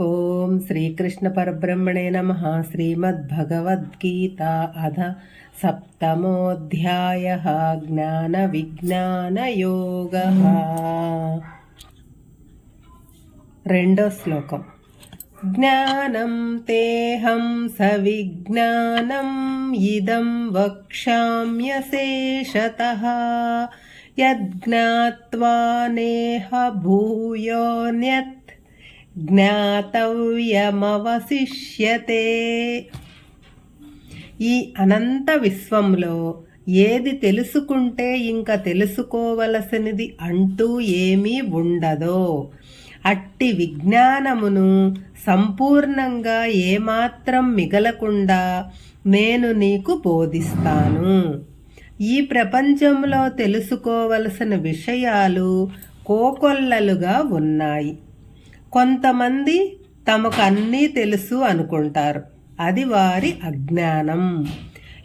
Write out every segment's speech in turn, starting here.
ఓం శ్రీకృష్ణ పరబ్రహ్మణే నమ. శ్రీమద్భగవద్గీత అధ సప్తమోధ్యాయ. జ్ఞాన విజ్ఞానయోగ రెండో శ్లోకం. జ్ఞానం తేహం సవిజ్ఞానం ఇదం వక్ష్యామ్యశేషత. యజ్ఞాత్వా భూయోన్యత్ జ్ఞాతవ్యమవశిష్యతే. ఈ అనంత విశ్వంలో ఏది తెలుసుకుంటే ఇంకా తెలుసుకోవలసినది అంటూ ఏమీ ఉండదో. అట్టి విజ్ఞానమును సంపూర్ణంగా ఏమాత్రం మిగలకుండా నేను నీకు బోధిస్తాను. ఈ ప్రపంచంలో తెలుసుకోవలసిన విషయాలు కోకొల్లలుగా ఉన్నాయి. కొంతమంది తమకు అన్నీ తెలుసు అనుకుంటారు. అది వారి అజ్ఞానం.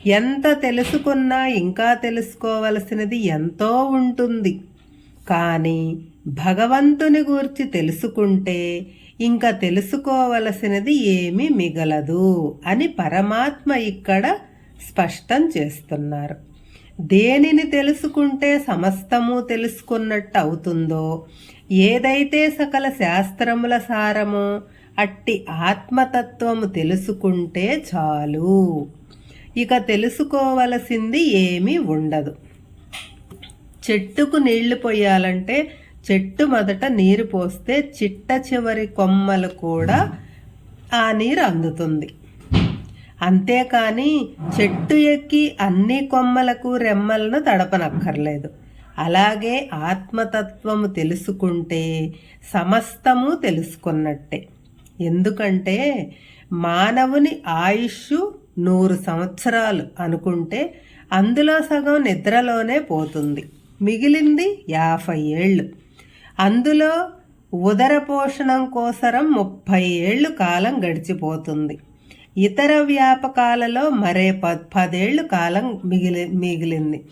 ఎంత తెలుసుకున్నా ఇంకా తెలుసుకోవలసినది ఎంతో ఉంటుంది. కానీ భగవంతుని గూర్చి తెలుసుకుంటే ఇంకా తెలుసుకోవలసినది ఏమీ మిగలదు అని పరమాత్మ ఇక్కడ స్పష్టం చేస్తున్నారు. దేనిని తెలుసుకుంటే సమస్తము తెలుసుకున్నట్టు అవుతుందో ఏదైతే సకల శాస్త్రముల సారమో అట్టి ఆత్మతత్వము తెలుసుకుంటే చాలు. ఇక తెలుసుకోవలసింది ఏమీ ఉండదు. చెట్టుకు నీళ్ళు పోయాలంటే చెట్టు మొదట నీరు పోస్తే చిట్ట చివరి కొమ్మలు కూడా ఆ నీరు అందుతుంది. అంతేకాని చెట్టు ఎక్కి అన్ని కొమ్మలకు రెమ్మలను తడపనక్కర్లేదు. అలాగే ఆత్మతత్వము తెలుసుకుంటే సమస్తము తెలుసుకున్నట్టే. ఎందుకంటే మానవుని ఆయుష్ నూరు సంవత్సరాలు అనుకుంటే అందులో సగం నిద్రలోనే పోతుంది. మిగిలింది యాభై ఏళ్ళు. అందులో ఉదర పోషణం కోసరం ముప్పై ఏళ్ళు కాలం గడిచిపోతుంది. ఇతర వ్యాపకాలలో మరే ప పదేళ్ళు కాలం మిగిలి మిగిలింది.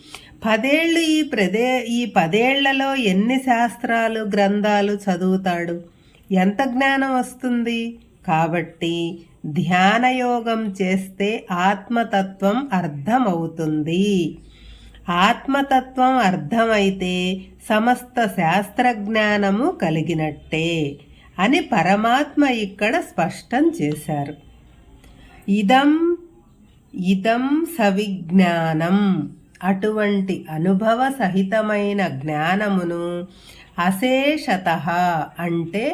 పదేళ్ళు ఈ ప్రదే ఈ పదేళ్ళలో ఎన్ని శాస్త్రాలు గ్రంథాలు చదువుతాడు? ఎంత జ్ఞానం వస్తుంది? కాబట్టి ధ్యానయోగం చేస్తే ఆత్మతత్వం అర్థమవుతుంది. ఆత్మతత్వం అర్థమైతే సమస్త శాస్త్రజ్ఞానము కలిగినట్టే అని పరమాత్మ ఇక్కడ స్పష్టం చేశారు. ఇదం ఇదం సవిజ్ఞానం. అటువంటి అనుభవ సహితమైన జ్ఞానమును అశేషత అంటే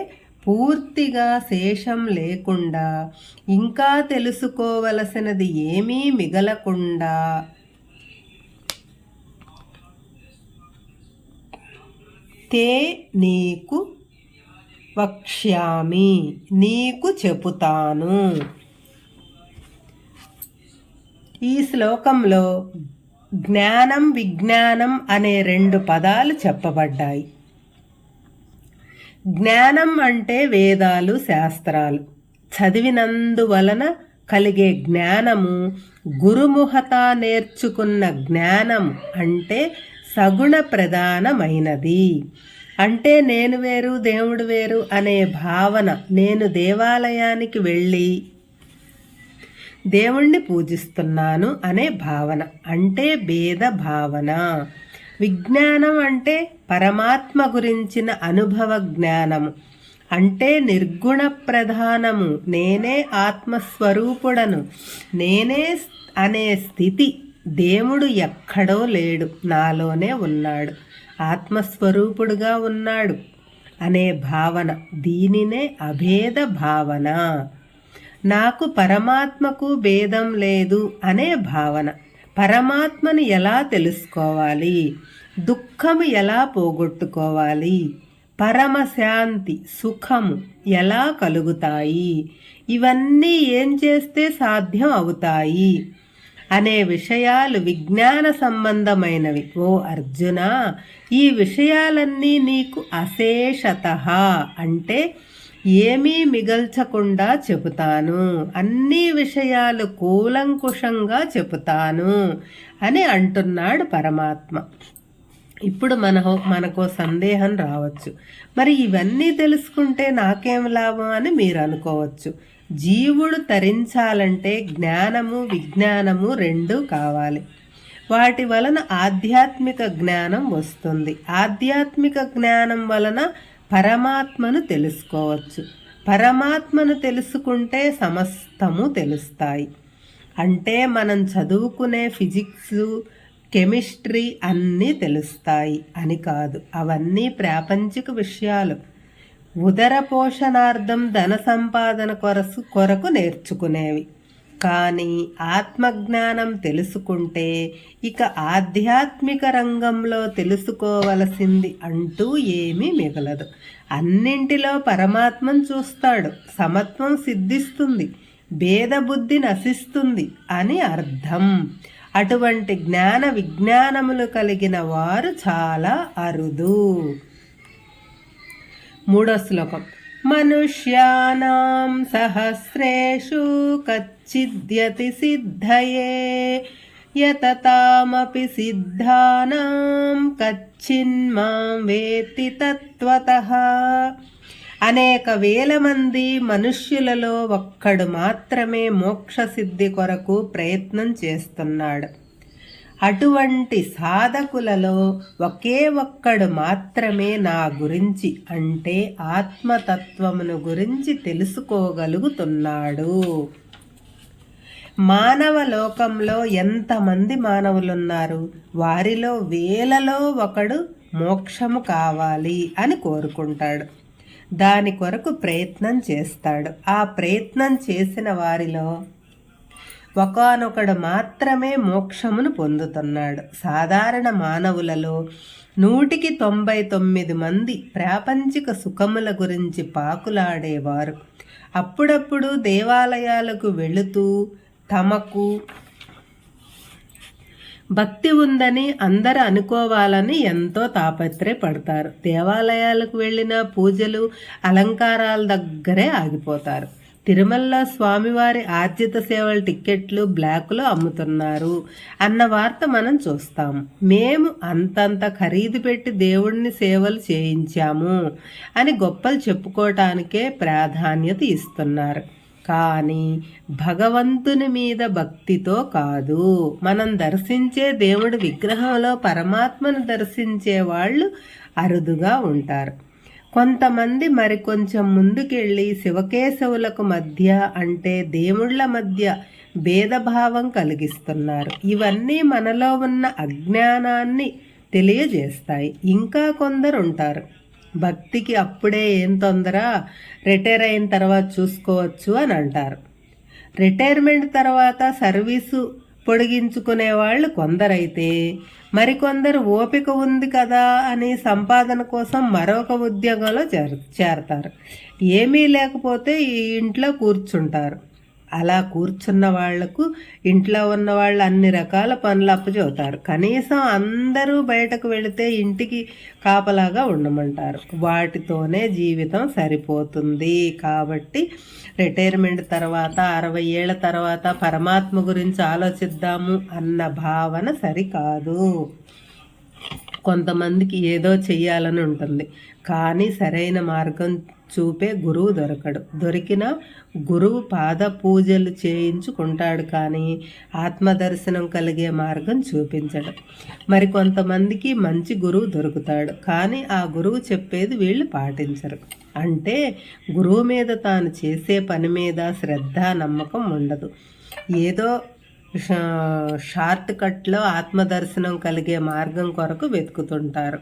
పూర్తిగా శేషం లేకుండా ఇంకా తెలుసుకోవలసినది ఏమీ మిగలకుండా. తే నీకు వక్ష్యామి నీకు చెబుతాను ఈ శ్లోకంలో జ్ఞానం విజ్ఞానం అనే రెండు పదాలు చెప్పబడ్డాయి. జ్ఞానం అంటే వేదాలు శాస్త్రాలు. చదివినందువలన కలిగే జ్ఞానము గురుముహత నేర్చుకున్న జ్ఞానం అంటే సగుణ ప్రధానమైనది. అంటే నేను వేరు దేవుడు వేరు అనే భావన నేను దేవాలయానికి వెళ్ళి దేవుణ్ణి పూజిస్తున్నాను అనే భావన అంటే భేద భావన. విజ్ఞానం అంటే పరమాత్మ గురించిన అనుభవ జ్ఞానము అంటే నిర్గుణ ప్రధానము. నేనే ఆత్మస్వరూపుడను. నేనే అనే స్థితి దేవుడు ఎక్కడో లేడు నాలోనే ఉన్నాడు. ఆత్మస్వరూపుడుగా ఉన్నాడు అనే భావన దీనినే అభేద భావన. నాకు పరమాత్మకు భేదం లేదు అనే భావన. పరమాత్మను ఎలా తెలుసుకోవాలి? దుఃఖము ఎలా పోగొట్టుకోవాలి? పరమశాంతి సుఖము ఎలా కలుగుతాయి? ఇవన్నీ ఏం చేస్తే సాధ్యం అవుతాయి? అనే విషయాలు విజ్ఞాన సంబంధమైనవి. ఓ అర్జున ఈ విషయాలన్నీ నీకు అశేషత అంటే ఏమీ మిగల్చకుండా చెబుతాను. అన్ని విషయాలు కూలంకుషంగా చెబుతాను అని అంటున్నాడు పరమాత్మ. ఇప్పుడు మన మనకు సందేహం రావచ్చు. మరి ఇవన్నీ తెలుసుకుంటే నాకేం లాభం అని మీరు అనుకోవచ్చు. జీవుడు తరించాలంటే జ్ఞానము విజ్ఞానము రెండూ కావాలి. వాటి వలన ఆధ్యాత్మిక జ్ఞానం వస్తుంది. ఆధ్యాత్మిక జ్ఞానం వలన పరమాత్మను తెలుసుకోవచ్చు. పరమాత్మను తెలుసుకుంటే సమస్తము తెలుస్తాయి. అంటే మనం చదువుకునే ఫిజిక్స్ కెమిస్ట్రీ అన్నీ తెలుస్తాయి అని కాదు. అవన్నీ ప్రాపంచిక విషయాలు. ఉదర పోషణార్థం ధన సంపాదన కొరసు కొరకు నేర్చుకునేవి. కానీ ఆత్మజ్ఞానం తెలుసుకుంటే ఇక ఆధ్యాత్మిక రంగంలో తెలుసుకోవలసింది అంటూ ఏమీ మిగలదు. అన్నింటిలో పరమాత్మను చూస్తాడు సమత్వం సిద్ధిస్తుంది భేదబుద్ధి నశిస్తుంది అని అర్థం. అటువంటి జ్ఞాన విజ్ఞానములు కలిగిన వారు చాలా అరుదు. మూడో శ్లోకం. మనుష్యానాం సహస్రేషు కచ్చిద్యతి సిద్ధయే యతతామపి సిద్ధానాం కచ్చిన్మాం వేత్తి తత్వతః అనేక వేల మంది మనుష్యులలో ఒక్కడు మాత్రమే మోక్ష సిద్ధి కొరకు ప్రయత్నం చేస్తున్నాడు. అటువంటి సాధకులలో ఒకే ఒక్కడు మాత్రమే నా గురించి అంటే ఆత్మతత్వమును గురించి తెలుసుకోగలుగుతున్నాడు. మానవ లోకంలో ఎంతమంది మానవులున్నారు? వారిలో వేలలో ఒకడు మోక్షము కావాలి అని కోరుకుంటాడు. దాని కొరకు ప్రయత్నం చేస్తాడు. ఆ ప్రయత్నం చేసిన వారిలో ఒకనొకడు మాత్రమే మోక్షమును పొందుతున్నాడు. సాధారణ మానవులలో నూటికి తొంభై తొమ్మిది మంది ప్రాపంచిక సుఖముల గురించి పాకులాడేవారు. అప్పుడప్పుడు దేవాలయాలకు వెళుతూ తమకు భక్తి ఉందని అందరు అనుకోవాలని ఎంతో తాపత్రయపడతారు. దేవాలయాలకు వెళ్ళిన పూజలు అలంకారాల దగ్గరే ఆగిపోతారు. తిరుమలలో స్వామివారి ఆర్జిత సేవల టిక్కెట్లు బ్లాక్లో అమ్ముతున్నారు అన్న వార్త మనం చూస్తాం. మేము అంతంత ఖరీదు పెట్టి దేవుడిని సేవలు చేయించాము అని గొప్పలు చెప్పుకోవటానికే ప్రాధాన్యత ఇస్తున్నారు. కానీ భగవంతుని మీద భక్తితో కాదు. మనం దర్శించే దేవుడి విగ్రహంలో పరమాత్మను దర్శించే వాళ్ళు అరుదుగా ఉంటారు. కొంతమంది మరి కొంచెం ముందుకెళ్ళి శివకేశవులకు మధ్య అంటే దేవుళ్ళ మధ్య భేదభావం కలిగిస్తున్నారు. ఇవన్నీ మనలో ఉన్న అజ్ఞానాన్ని తెలియజేస్తాయి. ఇంకా కొందరు ఉంటారు భక్తికి అప్పుడే ఏం తొందర? రిటైర్ అయిన తర్వాత చూసుకోవచ్చు అని అంటారు. రిటైర్మెంట్ తర్వాత సర్వీసు పొడిగించుకునే వాళ్ళు కొందరైతే మరికొందరు ఓపిక ఉంది కదా అని సంపాదన కోసం మరొక ఉద్యోగంలో చేరతారు. ఏమీ లేకపోతే ఈ ఇంట్లో కూర్చుంటారు. అలా కూర్చున్న వాళ్ళకు ఇంట్లో ఉన్న వాళ్ళు అన్ని రకాల పనులు అప్పచెబుతారు. కనీసం అందరూ బయటకు వెళితే ఇంటికి కాపలాగా ఉండమంటారు. వాటితోనే జీవితం సరిపోతుంది. కాబట్టి రిటైర్మెంట్ తర్వాత అరవై ఏళ్ళ తర్వాత పరమాత్మ గురించి ఆలోచిద్దాము అన్న భావన సరికాదు. కొంతమందికి ఏదో చెయ్యాలని ఉంటుంది. కానీ సరైన మార్గం చూపే గురువు దొరకడు. దొరికిన గురువు పాద పూజలు చేయించుకుంటాడు కానీ ఆత్మదర్శనం కలిగే మార్గం చూపించడు. మరి కొంతమందికి మంచి గురువు దొరుకుతాడు కానీ ఆ గురువు చెప్పేది వీళ్ళు పాటించరు. అంటే గురువు మీద తాను చేసే పని మీద శ్రద్ధ నమ్మకం ఉండదు. ఏదో షార్ట్ కట్లో ఆత్మదర్శనం కలిగే మార్గం కొరకు వెతుకుతుంటారు.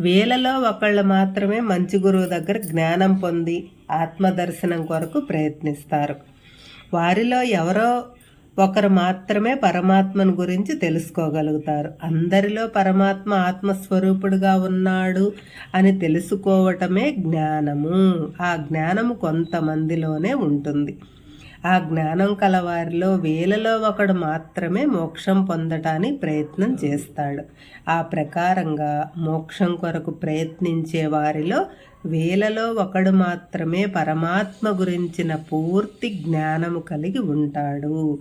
వేలలో ఒకళ్ళు మాత్రమే మంచి గురువు దగ్గర జ్ఞానం పొంది ఆత్మదర్శనం కొరకు ప్రయత్నిస్తారు. వారిలో ఎవరో ఒకరు మాత్రమే పరమాత్మను గురించి తెలుసుకోగలుగుతారు. అందరిలో పరమాత్మ ఆత్మస్వరూపుడుగా ఉన్నాడు అని తెలుసుకోవటమే జ్ఞానము. ఆ జ్ఞానము కొంతమందిలోనే ఉంటుంది. ఆ జ్ఞానం కలవారిలో వేలలో ఒకడు మాత్రమే మోక్షం పొందటానికి ప్రయత్నం చేస్తాడు. ఆ ప్రకారంగా మోక్షం కొరకు ప్రయత్నించే వారిలో వేలలో ఒకడు మాత్రమే పరమాత్మ గురించిన పూర్తి జ్ఞానము కలిగి ఉంటాడు.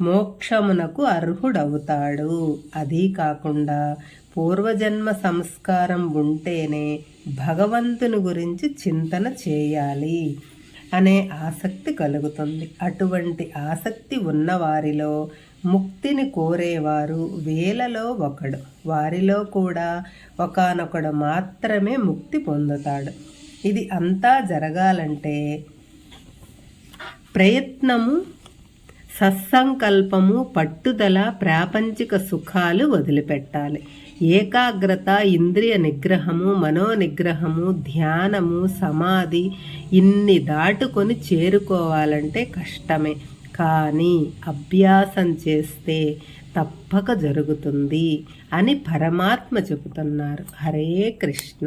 మోక్షమునకు అర్హుడవుతాడు. అదీ కాకుండా పూర్వజన్మ సంస్కారం ఉంటేనే భగవంతుని గురించి చింతన చేయాలి. అనే ఆసక్తి కలుగుతుంది. అటువంటి ఆసక్తి ఉన్నవారిలో ముక్తిని కోరేవారు వేలలో ఒకడు. వారిలో కూడా ఒకనొకడు మాత్రమే ముక్తి పొందుతాడు. ఇది అంతా జరగాలంటే ప్రయత్నము సత్సంకల్పము పట్టుదల ప్రాపంచిక సుఖాలు వదిలిపెట్టాలి. ఏకాగ్రత ఇంద్రియ నిగ్రహము మనో నిగ్రహము ధ్యానము సమాధి ఇన్ని దాటుకొని చేరుకోవాలంటే కష్టమే. కానీ అభ్యాసం చేస్తే తప్పక జరుగుతుంది అని పరమాత్మ చెబుతున్నారు. హరే కృష్ణ.